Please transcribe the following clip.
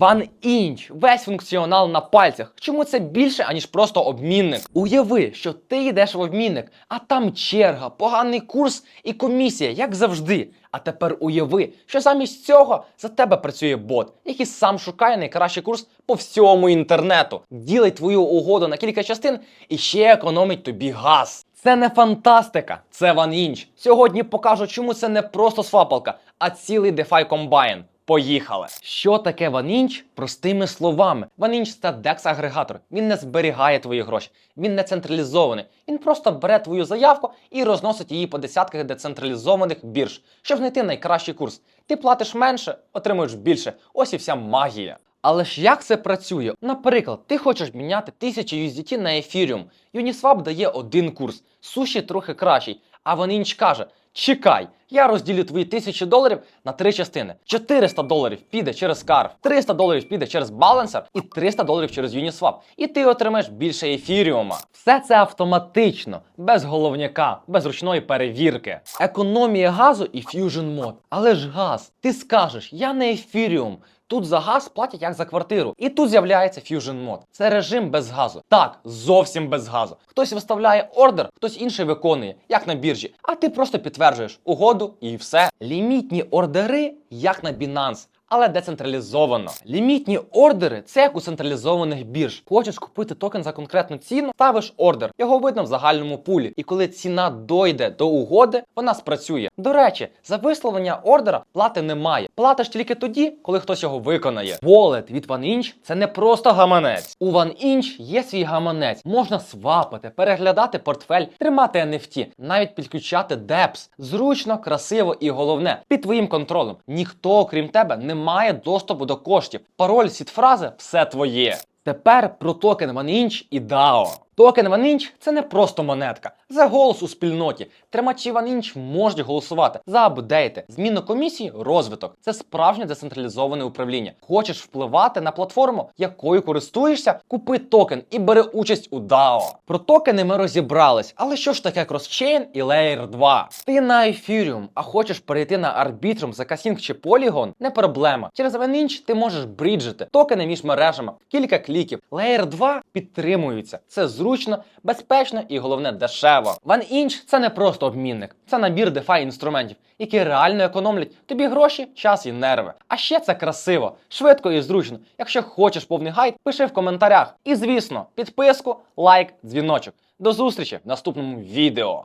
OneInch – весь функціонал на пальцях. Чому це більше, аніж просто обмінник? Уяви, що ти йдеш в обмінник, а там черга, поганий курс і комісія, як завжди. А тепер уяви, що замість цього за тебе працює бот, який сам шукає найкращий курс по всьому інтернету, ділить твою угоду на кілька частин і ще економить тобі газ. Це не фантастика, це OneInch. Сьогодні покажу, чому це не просто свапалка, а цілий DeFi комбайн. Поїхали! Що таке OneInch? Простими словами. OneInch – це DEX-агрегатор. Він не зберігає твої гроші, він не централізований. Він просто бере твою заявку і розносить її по десятках децентралізованих бірж, щоб знайти найкращий курс. Ти платиш менше, отримуєш більше. Ось і вся магія. Але ж як це працює? Наприклад, ти хочеш міняти 1000 USDT на Ethereum. Uniswap дає один курс, суші трохи кращий. А OneInch каже: чекай, я розділю твої 1000 доларів на три частини. 400 доларів піде через Carve, 300 доларів піде через Balancer і 300 доларів через Uniswap. І ти отримаєш більше ефіріума. Все це автоматично, без головняка, без ручної перевірки. Економія газу і Fusion Mode. Але ж газ, ти скажеш, я не ефіріум. Тут за газ платять як за квартиру. І тут з'являється Fusion Mode. Це режим без газу. Так, зовсім без газу. Хтось виставляє ордер, хтось інший виконує, як на біржі. А ти просто підтверджуєш угоду і все. Лімітні ордери, як на Binance. Але децентралізовано. Лімітні ордери це як у централізованих бірж. Хочеш купити токен за конкретну ціну, ставиш ордер. Його видно в загальному пулі. І коли ціна дойде до угоди, вона спрацює. До речі, за висловлення ордера плати немає. Платиш тільки тоді, коли хтось його виконає. Wallet від OneInch – це не просто гаманець. У OneInch є свій гаманець. Можна свапати, переглядати портфель, тримати NFT, навіть підключати DEPS. Зручно, красиво і головне під твоїм контролем. Ніхто, окрім тебе, не має доступу до коштів. Пароль, сітфрази все твоє. Тепер про токен OneInch і DAO. Токен OneInch – це не просто монетка, це голос у спільноті. Тримачі OneInch можуть голосувати за апдейти, зміну комісії, розвиток. Це справжнє децентралізоване управління. Хочеш впливати на платформу, якою користуєшся? Купи токен і бери участь у DAO. Про токени ми розібрались, але що ж таке кросчейн і Layer 2? Ти на Ethereum, а хочеш перейти на Arbitrum, Zakasync чи Polygon? Не проблема. Через OneInch ти можеш бріджити токени між мережами кілька кліків. Layer 2 підтримуються. Це зручно, безпечно і головне дешево. OneInch – це не просто обмінник, це набір DeFi інструментів, які реально економлять тобі гроші, час і нерви. А ще це красиво, швидко і зручно. Якщо хочеш повний гайд, пиши в коментарях. І звісно, підписку, лайк, дзвіночок. До зустрічі в наступному відео.